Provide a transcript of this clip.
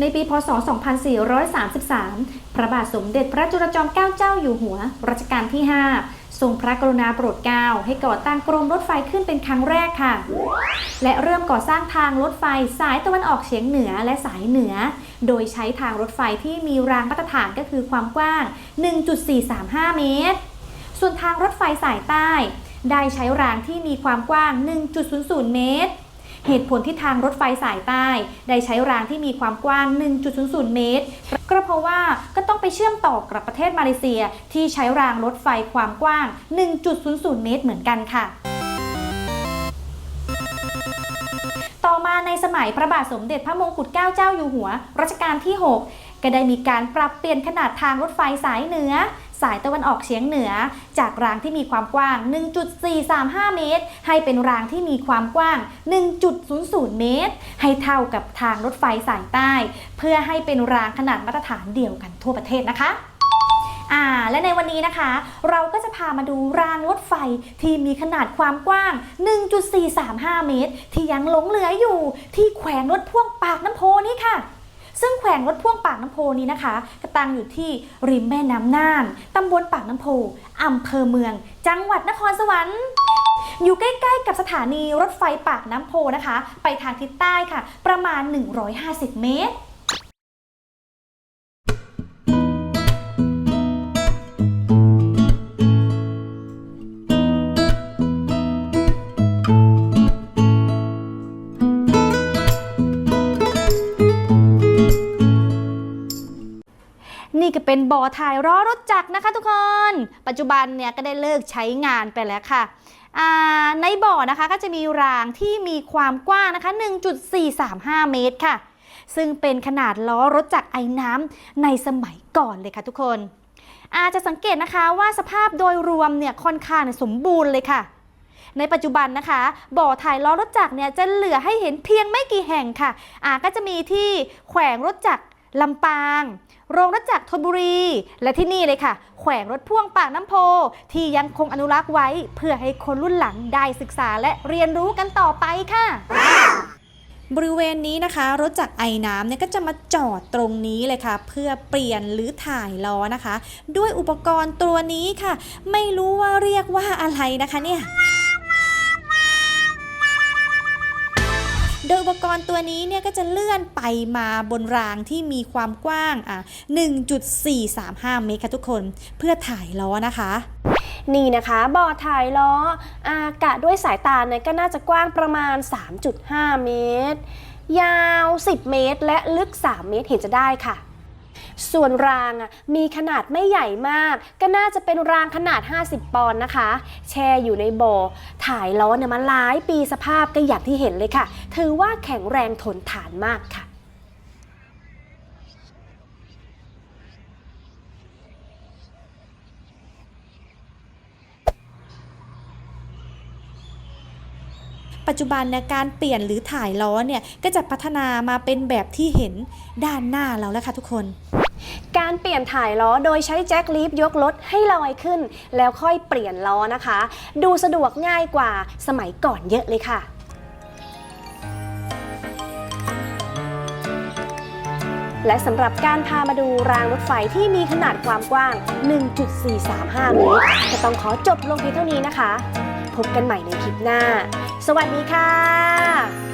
ในปีพศ 2433 พระบาทสมเด็จพระจุลจอมเกล้าเจ้าอยู่หัว รัชกาลที่ 5 ทรงพระกรุณาโปรดเกล้าให้ก่อตั้งกรมรถไฟขึ้นเป็นครั้งแรกค่ะ และเริ่มก่อสร้างทางรถไฟสายตะวันออกเฉียงเหนือและสายเหนือ โดยใช้ทางรถไฟที่มีรางมาตรฐานก็คือความกว้าง 1.435 เมตร ส่วนทางรถไฟสายใต้ ได้ใช้รางที่มีความกว้าง 1.00 เมตร เหตุผลที่ทางรถไฟสายใต้ ได้ใช้รางที่มีความกว้าง 1.00 เมตร ก็เพราะว่าก็ต้องไปเชื่อมต่อกับประเทศมาเลเซีย ที่ใช้รางรถไฟความกว้าง 1.00 เมตรเหมือนกันค่ะต่อมาในสมัยพระบาทสมเด็จพระมงกุฎเกล้าเจ้าอยู่หัว รัชกาลที่ 6 ก็ได้มีการปรับเปลี่ยนขนาดทางรถไฟสายเหนือ สายตะวันออกเฉียงเหนือ จากรางที่มีความกว้าง 1.435 เมตร ให้เป็นรางที่มีความกว้าง 1.00 เมตร ให้เท่ากับทางรถไฟสายใต้ เพื่อให้เป็นรางขนาดมาตรฐานเดียวกันทั่วประเทศนะคะอ่าและในวันนี้นะคะ เราก็จะพามาดูรางรถไฟที่มีขนาดความกว้าง 1.435 เมตร ที่ยังหลงเหลืออยู่ที่แขวงรถพ่วงปากน้ำโพนี่ค่ะ ซึ่งแขวงรถพ่วงปากน้ำโพนี้นะคะก็ตั้งอยู่ที่ริมแม่น้ำน่านตำบลปากน้ำโพอำเภอเมือง จังหวัดนครสวรรค์อยู่ใกล้ๆกับสถานีรถไฟปากน้ำโพนะคะ ไปทางทิศใต้ค่ะ ประมาณ 150 เมตร เป็นบ่อถ่ายล้อรถจักรนะคะทุกคน ปัจจุบันเนี่ยก็ได้เลิกใช้งานไปแล้วค่ะในบ่อนะคะก็จะมีรางที่มีความกว้างนะคะ 1.435 เมตรค่ะ ซึ่งเป็นขนาดล้อรถจักรไอ้น้ำในสมัยก่อนเลยค่ะทุกคน อาจจะสังเกตนะคะว่าสภาพโดยรวมเนี่ยค่อนข้างสมบูรณ์เลยค่ะ ในปัจจุบันนะคะ บ่อถ่ายล้อรถจักรเนี่ยจะเหลือให้เห็นเพียงไม่กี่แห่งค่ะอาก็จะมีที่แขวงรถจักร ลำปาง โรงรถจักรธนบุรี และที่นี่เลยค่ะ แขวงรถพ่วงปากน้ำโพ ที่ยังคงอนุรักษ์ไว้ เพื่อให้คนรุ่นหลังได้ศึกษาและเรียนรู้กันต่อไปค่ะ บริเวณนี้นะคะรถจักรไอ้น้ำเนี่ยก็จะมาจอดตรงนี้เลยค่ะ เพื่อเปลี่ยนหรือถ่ายล้อนะคะ ด้วยอุปกรณ์ตัวนี้ค่ะ ไม่รู้ว่าเรียกว่าอะไรนะคะเนี่ย โดยอุปกรณ์ตัวนี้เนี่ยก็จะเลื่อนไปมาบนรางที่มีความกว้างอะ1.435 เมตรค่ะทุกคน เพื่อถ่ายล้อนะคะนี่นะคะบ่อถ่ายล้ออากะด้วยสายตาเนี่ยก็น่าจะกว้างประมาณ 3.5 เมตร ยาว 10 เมตร และลึก 3 เมตรเห็นจะได้ค่ะ ส่วนรางมีขนาดไม่ใหญ่มาก ก็น่าจะเป็นรางขนาด 50 ปอนด์นะคะ แช่อยู่ในบ่อถ่ายล้อเนี่ยมาหลายปีสภาพก็อย่างที่เห็นเลยค่ะ ถือว่าแข็งแรงทนทานมากค่ะปัจจุบันเนี่ยการเปลี่ยนหรือถ่ายล้อเนี่ย ก็จะพัฒนามาเป็นแบบที่เห็นด้านหน้าเราแล้วค่ะทุกคน การเปลี่ยนถ่ายล้อโดยใช้แจ็คลีฟยกรถให้ลอยขึ้น แล้วค่อยเปลี่ยนล้อนะคะ ดูสะดวกง่ายกว่าสมัยก่อนเยอะเลยค่ะและสำหรับการพามาดูรางรถไฟที่มีขนาดความกว้าง 1.435 เมตรจะต้องขอจบลงเพียงเท่านี้นะคะ พบกันใหม่ในคลิปหน้า สวัสดีค่ะ